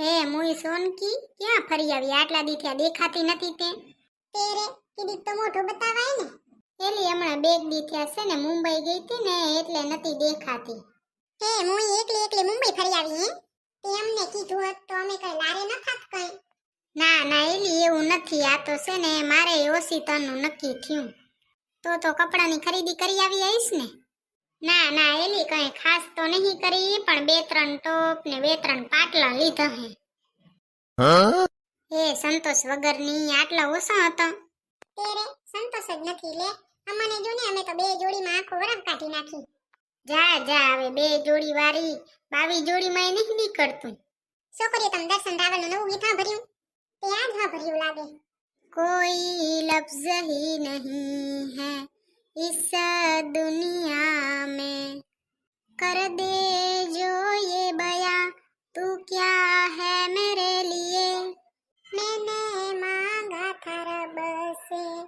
હે મુઈ સોનકી ક્યાં ફરી આવી? આટલા દી થયા દેખાતી નથી તે. તેરે કીધી તો મોઢું બતાવાય ને. એલી હમણાં બેગ દી થયા છે ને મુંબઈ ગઈ હતી ને એટલે નથી દેખાતી. હે હું એકલી એકલી મુંબઈ ફરી આવી હે? તે અમને કીધું હતું તો અમે કઈ લારે ન થાત કઈ. ના ના એલી એવું નથી. આ તો છે ને મારે ઓછી તનનું નક્કી થયું. તો તો કપડાની ખરીદી કરી આવી આવીશ ને. ના ના એલી કઈ ખાસ તો નહીં કરી પણ બે ત્રણ ટોપ ને બે ત્રણ પાટલા લીધા હે. એ સંતોષ વગરની આટલા ઓછો હતો. તેરે સંતોષ જ નથી લે. અમને જો ને અમે તો બે જોડીમાં આખો વરફ કાઢી નાખી. જા જા હવે બે જોડી વારી બાવી જોડીમાં નહીં નીકળતું. છોકરીએ તમ દર્શન રાવણનું નવું ગીત ભર્યું તે આજ ભર્યું લાગે. કોઈ લફ્ઝ હી નહીં હે. इस दुनिया में कर दे जो ये बया। तू क्या है मेरे लिए? मैंने मांगा था रब से,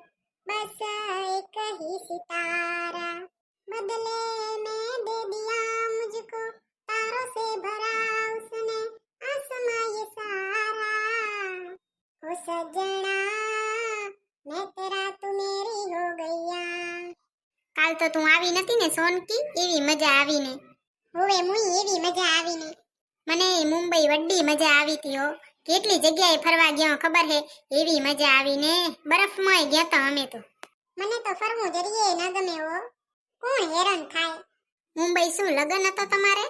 बस एक ही सितारा। बदले में दे दिया मुझको, तारों से भरा उसने आसमां ये सारा। ओ सजना, मैं तेरा हो કાલ તો તું આવી નથી ને સોનકી? એવી મજા આવીને. હોવે મુઈ એવી મજા આવીને. મને મુંબઈ વડ્ડી મજા આવી હતી હો. કેટલી જગ્યાએ ફરવા ગયો ખબર હે? એવી મજા આવીને બરફમાં ગયા તો અમે તો. મને તો ફરવું જરીએ ન ગમે હો. કોણ હેરાન થાય? મુંબઈ શું લગન હતો તમારે?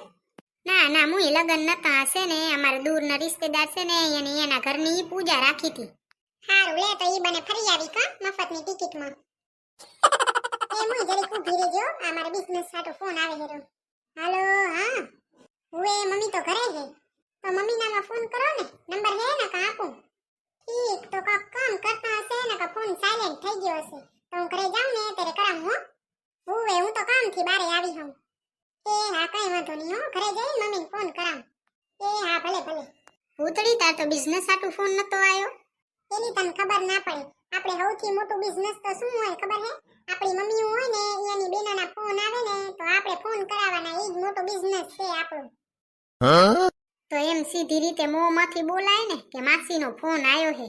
ના ના મુય લગન નતા હશે ને અમારા દૂરના રિશ્તેદાર છે ને અને એના ઘરની પૂજા રાખી હતી. સારું લે તો ઈ બને ફરી આવી કા મફતની ટિકિટમાં. એ મુઈ જરીક ઊભી રહેજો આ મારા બિઝનેસ સાટો ફોન આવે હેરો. હાલો હા? હુએ મમ્મી તો ઘરે છે. તો મમ્મી નામાં ફોન કરો ને. નંબર હે ને કા આપું? ઠીક, તો કાક કામ કરતા હશે ને કા ફોન સાયલેન્ટ થઈ ગયો હશે. તો હું ઘરે જાઉં ને ત્યારે કરામ હો. હુએ હું તો કામથી બારે આવી હું એ, હા, કઈ વાંધો નહીં, હો. ઘરે જઈને મમ્મીને ફોન કરામ એ, હા, ભલે ભલે. ભૂતળી તાર તો બિઝનેસ સાટું ફોન નતો આવ્યો એની તને ખબર ના પડે. આપણે સૌથી મોટું બિઝનેસ તો શું હોય ખબર હે? આપણી મમ્મી હોય ને, એની બેનાના ફોન આવે ને, તો આપણે ફોન કરાવવાના. એ જ મોટો બિઝનેસ છે આપણો. તો એમ સીધી રીતે મોંમાંથી બોલાય ને કે માસીનો ફોન આવ્યો હે.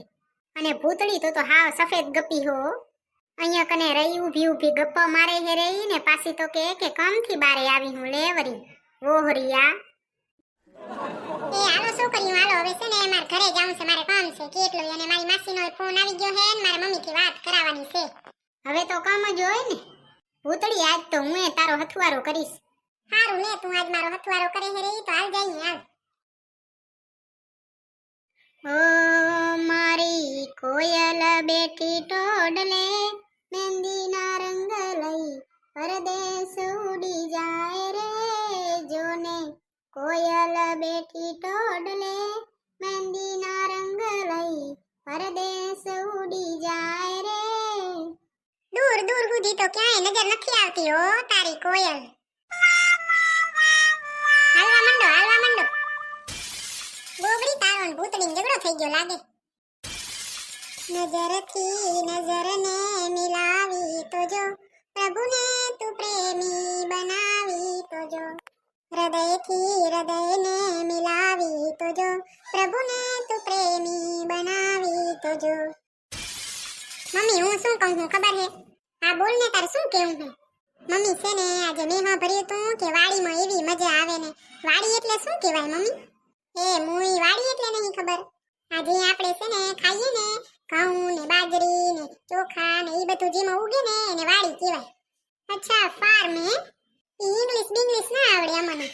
અને ભૂતળી તો તો હાવ સફેદ ગપી હો. અહીંયા કને રહી ઊભી ઊભી ગપ્પા મારે હે રહી ને. પાછી તો કે કે કમથી બારે આવી હું લેવરી, વોહરિયા. એ હાલો છોકરીઓ, હાલો, હવે છે ને મારા ઘરે જવું છે, મારે કામ છે, કેટલું અને મારી માસીનો ફોન આવી ગયો હે ને મારા મમ્મીથી વાત કરાવવાની છે. હવે તો કામ જ હોય ને. ભૂતળી, આજ તો હું તારો હથવારો કરીશ. સારું લે, તું આજ મારો હથવારો કરે હે રે તો હાલ જઈએ હાલ. ઓ મારી કોયલ બેઠી ટોડલે મહેંદીના રંગ લઈ, પરદેશ ઉડી જાય રે, જોને કોયલ બેઠી ટોડલે મહેંદીના રંગ લઈ પરદેશ ઉડી જાય રે. દૂર દૂર સુધી તો ક્યાંય નજર નથી આવતી હો, તારી કોયલ. હાલવા મંડો હાલવા મંડો. ગોગડી તારો ને ભૂતડીને ઝઘડો થઈ ગયો લાગે. નજરથી નજરને મિલાવી તો જો. પ્રભુને તું પ્રેમી બનાવી તો જો. હૃદયથી હૃદયને મિલાવી તો જો પ્રભુને તું પ્રેમી બનાવી તો જો મમ્મી, હું શું કહું છું ખબર હે? આ બોલ ને તાર શું કેવું હે મમ્મી, છે ને, આજે મેં ભર્યું તું કે વાડીમાં એવી મજા આવે ને? વાડી એટલે શું કહેવાય, મમ્મી? એ, મુઈ વાડી એટલે નહીં ખબર. આજે આપણે છે ને ખાઈએ ને, ઘઉં ને બાજરી ને ચોખા ને એ બધું જેમાં ઉગે ને એને વાડી કહેવાય. અચ્છા ફાર્મ હે? ઇંગ્લિશ બિંગ્લિશ ના આવડે અમને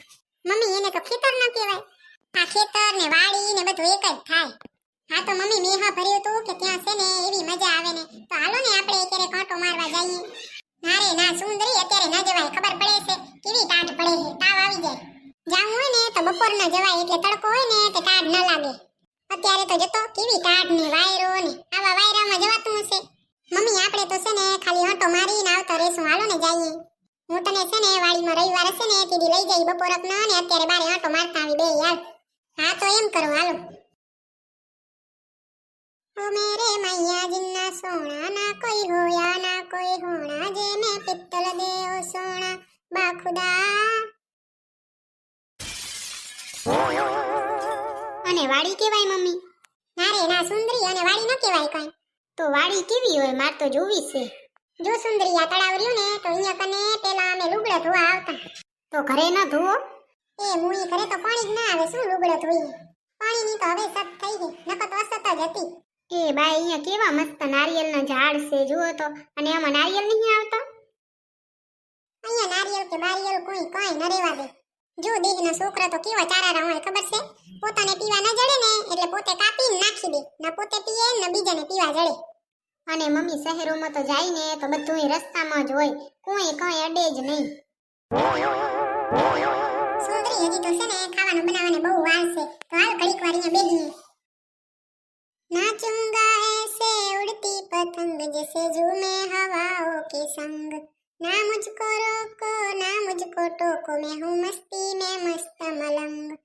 મમ્મી એને તો ખેતર ન કહેવાય આ ખેતર ને વાડી ને બધું એક જ થાય હા તો મમ્મી મેં હા ભર્યું તું કે ત્યાં છે ને એવી મજા આવે ને તો હાલો ને આપણે ક્યારે કાંટો મારવા જઈએ ના રે ના સુંદરી અત્યારે ન જવાય ખબર પડે છે કેવી ટાઢ પડે છે તાવ આવી જાય જાવું હોય ને તો બપોર ન જવાય એટલે તડકો હોય ને તે ટાઢ ન લાગે અત્યારે તો જતો કેવી ટાઢ ને વાયરો ને આવા વાયરામાં જવાતું હશે મમ્મી આપણે તો છે ને ખાલી આંટો મારીને આવતા રહેશું હાલો ને જઈએ હું તને છે ને વાડીમાં રવિવાર છે ને તીડી લઈ જઈ બપોરક ન ને અત્યારે બારે આંટો મારતા આવી બે યાર હા તો એમ કરો, હાલો. ઓ મેરે મૈયા જિન્ના સોણા, ના કોઈ હોયા, ના કોઈ હોણા, જેને પિત્તલ દેઓ સોણા બા ખુદા અને વાડી કેવાય, મમ્મી? ના રે, ના, સુંદરી, અને વાડી ન કેવાય કાંઈ. તો વાડી કેવી હોય, માર તો જોવી છે. જો સુંદરી આ તળાવ રહ્યું ને, તો અહીંયા કને પેલા અમે લુગડા ધોવા આવતા. તો ઘરે ન ધોવો. એ મુઈ ઘરે તો પાણી જ ના આવે, શું લુગડા ધોઈએ? પાણીની તો હવે સત થઈ ગઈ, નકર તો જ હતી. એ બાય, અહીંયા કેવા મસ્ત નારિયેલના ઝાડ છે, જુઓ તો. અને આમાં નારિયેલ નહીં આવતા? અહીંયા નારિયેલ કે બારિયેલ કોઈ કાંઈ ન રેવા દે. જો દેહના છોકરા તો કેવા ચારારા હોય, ખબર છે? પોતાને પીવા ન જડે ને, એટલે પોતે કાપીને નાખી દે. ન પોતે પીએ, ને બીજાને પીવા જડે. અને મમ્મી શહેરોમાં તો જાય ને તો બધું રસ્તામાં જ હોય. કોઈ કઈ અડે જ નહીં. સુંદરી, હજી તો છે ને ખાવાનું બનાવવાની બહુ વાર છે. તો હાલ ઘડીક વાર અહીંયા બેહીએ નાચુંગા એસે ઉડતી પતંગ જૈસે ઝૂમે હવાઓ કે સંગ. ના મુજકો રોકો, ના મુજકો ટોકો, મેં હું મસ્તી ને મસ્ત મલંગ.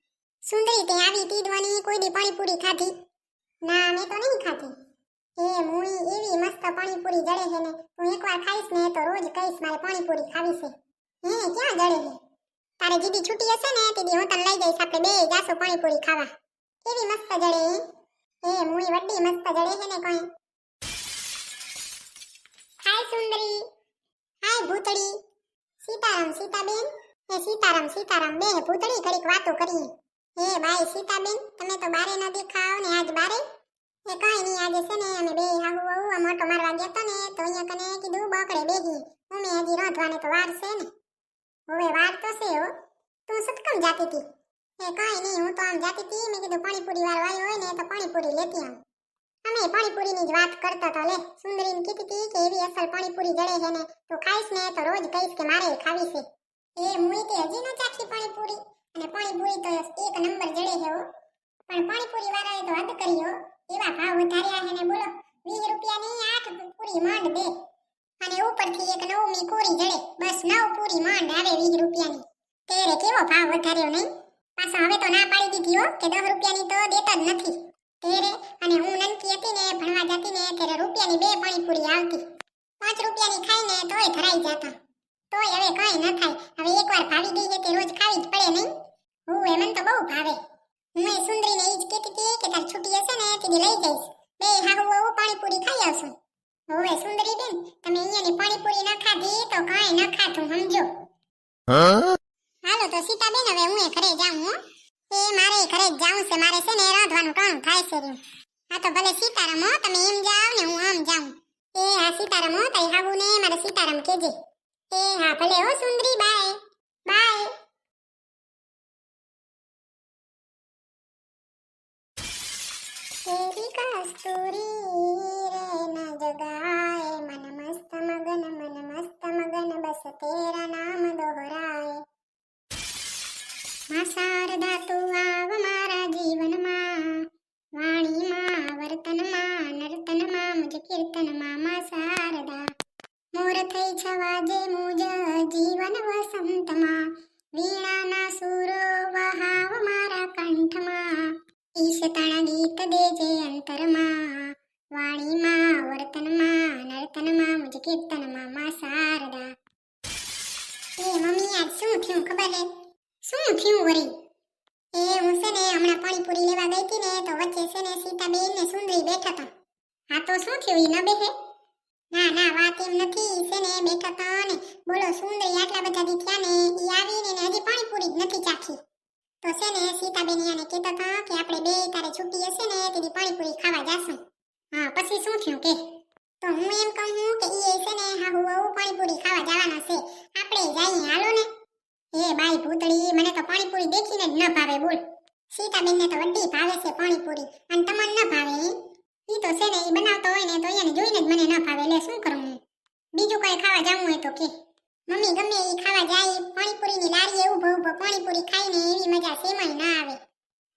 સુંદરી, તે આવી તી ધ્વનિ કોઈ દી પાણીપુરી ખાધી? મસ્ત પાણીપુરી જડે છે ને તું એકવાર ખાઈશ ને તો રોજ કહીશ મારે પાણીપુરી ખાવી છે. હે, ક્યાં જડે છે? તારે જીદી છૂટી હશે ને, તે દી હું તને લઈ જઈશ આપણે બે જાશું પાણીપુરી ખાવા. કેવી મસ્ત જડે હે? મુઈ વડ્ડી મસ્ત જડે છે ને કોઈ. હાય સુંદરી, હાય ભૂતળી. સીતારામ, સીતાબેન? હે, સીતારામ સીતારામ, બે ભૂતળી ઘડીક વાતો કરીએ. એ બાય સીતાબેન, તમે તો બારે ન દેખાવ ને આજ બારે. એ કાંઈ નહીં, આજે છે ને અમે બે હાહુ વહુ, આ મોટો મારવા ગયા તો ને, તો અહીંયા કને કીધું, બકડે બેહી. અમે હજી રાંધવાને તો વાર છે ને. હવે વાર તો છે હો. તું સતકમ જાતી હતી? એ કાંઈ નહીં, હું તો આમ જાતી હતી. મેં કીધું, પાણીપુરી વાળો આવ્યો હોય ને, તો પાણીપુરી લેતી આમ. અમે પાણીપુરીની જ વાત કરતા હતા, લે. સુંદરીને કીધી હતી કે એવી અસલ પાણીપુરી જડે છે ને, તો ખાઈશ ને, તો રોજ કહીશ કે મારે ખાવી છે. એ મુઈ તે હજી ન ચાખી પાણીપુરી. અને પાણીપુરી તો એક નંબર જડે છે હો. પણ પાણીપુરી વાળાએ તો હદ કરી હો. એવા ભાવ વધાર્યા છે ને બોલો, વીસ રૂપિયાની આઠ પૂરી માંડ દે. અને ઉપરથી એક નવમી પૂરી જડે. બસ નવ પૂરી માંડ આવે વીસ રૂપિયાની. તેરે કેવો ભાવ વધાર્યો નહીં? પાછો હવે તો ના પાડી દીધી હો, કે દસ રૂપિયાની તો દેતા જ નથી. તેરે અને હું નનકી હતી ને, ભણવા જતી ને, ત્યારે રૂપિયાની બે પાણીપુરી આવતી. પાંચ રૂપિયાની ખાઈને તોય ધરાઈ જતા. તોય હવે કઈ ન થાય. હવે એકવાર ભાવી ગઈ છે તે રોજ ખાવી જ પડે નહીં. હું એ મને તો બહુ ભાવે. હું એ સુંદરીને એ જ કહેતી હતી કે તારી છૂટી હશે ને તેને લઈ જઈશ. બે હાહુ વહુ પાણીપુરી ખાઈ આવશું. હવે સુંદરી બેન તમે અહીંયાની પાણીપુરી ન ખાધી તો કાંઈ ન ખાધું, સમજો? હાલો તો સીતા બેન હવે હું એ ઘરે જાઉં હો. એ મારે ઘરે જાઉં છે, મારે છે ને રાંધવાનું કામ થાય છે રહ્યું. હા તો ભલે સીતારામ હો, તમે એમ જાઓ ને હું આમ જાઉં. એ હા સીતારામ હો તારી હાબુ ને મારે સીતારામ કેજે એ હા ભલે હો સુંદરી બાય કસ્તુરી રે ન જગાય મન મસ્ત મગન મન મસ્ત મગન બસ તેરા નામ દોહરાયમાં શારદા તું આવ મારા જીવનમાં વાણીમાં વર્તનમાં નર્તનમાં મુજ કીર્તનમાં માં શારદા મોર થઈ છવા જે મુજ જીવન વસંતમાં વીણાના સૂરો વહાવ મારા કંઠમાં ઈશતાણા ગીત દેજે અંતરમાં વાણીમાં વર્તનમાં નર્તનમાં મુજ કીર્તનમાં માં શારદા એ મમ્મી આજ શું થયું ખબર હે શું થયું વરી? એ, હું છે ને હમણાં પાણીપુરી લેવા ગઈ હતી ને, તો વચ્ચે છે ને સીતાબેન ને સુંદરી બેઠા હતા. હા, તો શું થયું ઈ ન બેહે? ના ના, વાત એમ નથી. છે ને બેઠા હતા ને, બોલો, સુંદરી આટલા બધા દી થયા ને, ઈ આવીને હજી પાણીપુરી જ નથી ચાખી. તો છે ને, સીતાબેન યાને કહેતા હતા કે આપણે બે તારે છૂટી હશે ને તેની પાણીપુરી ખાવા જાશું. હા, પછી શું થયું કે? તો હું એમ કહું કે ઈ છે ને હા હું આવું પાણીપુરી ખાવા જવાના છે. આપણે જઈએ, હાલો ને. એ બાઈ ભૂતળી, મને તો પાણીપુરી દેખીને જ ન ભાવે, બોલ. સીતાબેનને તો વड्डी ભાવે છે પાણીપુરી, અને તમને ન ભાવે એ તો છે ને, ઈ બનાવતો હોય ને, તો એને જોઈને જ મને ન ભાવે એટલે શું કરું હું? બીજું કઈ ખાવા જવું હોય તો કે. મમ્મી, ગમે એ ખાવા જાય, પાણીપુરીની લારીએ એવું ઊભો પાણીપુરી ખાઈને એવી મજા સેમાય ના આવે.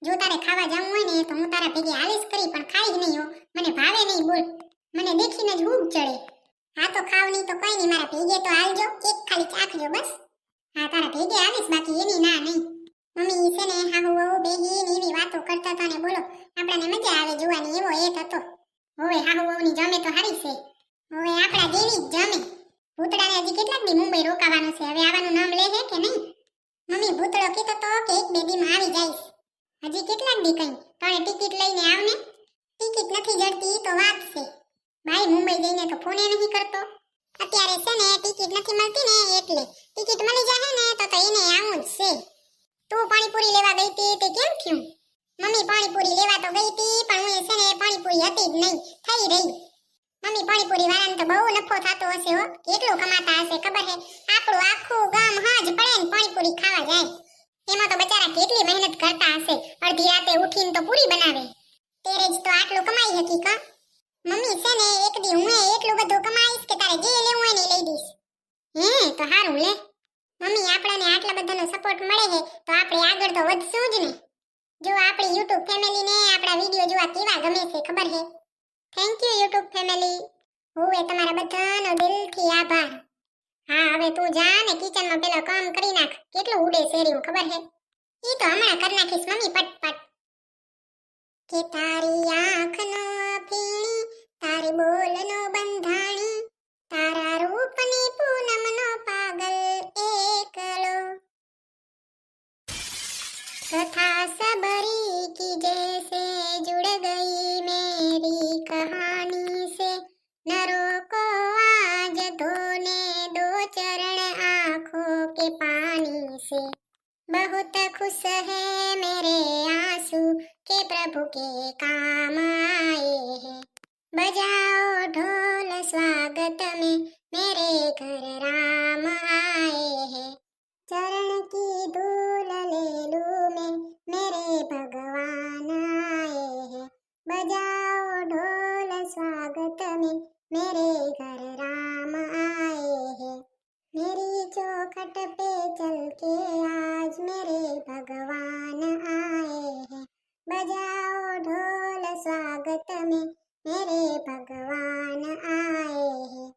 જો તારે ખાવા જવું હોય ને, તો હું તારા ભેગી આલીશ કરી પણ ખાઈ જ નહીં હો મને ભાવે નહીં બોલ મને દેખીને જ ઊભ ચડે હા તો ખાવ નહીં તો કઈ નહીં મારા ભેગે તો હાલજો એક ખાલી ચાખજો બસ હા તારા ભેગે આવીશ બાકી એની ના નહીં મમ્મી ઈ છે ને હાહુ વહુ બેહી ને એવી વાતો કરતા હતા ને બોલો આપણને મજા આવે જોવાની એવો એક હતો હવે હાહુ વહુની જમે તો હારી છે હવે આપણા જેવી જ જમે દી મુંબઈ રોકાવાનું છે. હવે આવવાનું નામ લે છે કે નહીં? મમ્મી, ભૂતળો કીધો તો કે એક બે દીમાં આવી જઈશ. હજી કેટલાક દી કઈ ત્રણે ટિકિટ લઈને આવને. ટિકિટ નથી જડતી તો વાત છે. ભાઈ, મુંબઈ જઈને તો ફોને નહીં કરતો. અત્યારે છે ને, ટિકિટ નથી મળતી ને એટલે. ટિકિટ મળી જાય ને, તો તો એને આવું જ છે. તું પાણીપુરી લેવા ગઈ હતી તે કેમ થયું? મમ્મી, પાણીપુરી લેવા તો ગઈ હતી, પણ હું છે ને, પાણીપુરી હતી જ નહીં. થઈ રહી. મમ્મી પાણીપુરી વાળાને તો બહુ નફો થતો હશે હો. કેટલું કમાતા હશે ખબર હે આપણું આખું ગામ હજ પડે ને પાણીપુરી ખાવા જાય. એમાં તો બચારા કેટલી મહેનત કરતા હશે. અડધી રાતે ઉઠીને તો પૂરી બનાવે. તેરે જ તો આટલું કમાઈ હતી કા મમ્મી છે ને, એક દી હું એટલું બધું કમાઈશ કે તારે જે લેવું હોય ને લઈ દઈશ. હે, તો હારું લે. મમ્મી, આપણને આટલા બધાનો સપોર્ટ મળે છે, તો આપણે આગળ તો વધશું જ ને. જો આપણી યુટ્યુબ ફેમિલીને આપણા વીડિયો જોવા કેવા ગમે છે, ખબર છે? થેન્ક યુ યુટ્યુબ ફેમિલી હું તમારા બધાનો દિલથી આભાર. હા, હવે તું જા ને કિચનમાં પેલો કામ કરી નાખ. કેટલું ઉડે શેરીયું, ખબર હે? ઈ તો હમણાં કરી નાખીશ મમ્મી, પટપટ. કે તારી આંખનો ફીણી, તારી બોલનો के पानी से। बहुत खुश है मेरे आँसू के प्रभु के काम आए हैं। बजाओ ढोल स्वागत में मेरे घर राम आए हैं। चरण की धूल ले लूँ मैं, मेरे भगवान आए हैं। बजाओ ढोल स्वागत में मेरे घर राम आए मेरी चौखट पे चल के आज मेरे भगवान आए हैं बजाओ ढोल स्वागत में मेरे भगवान आए हैं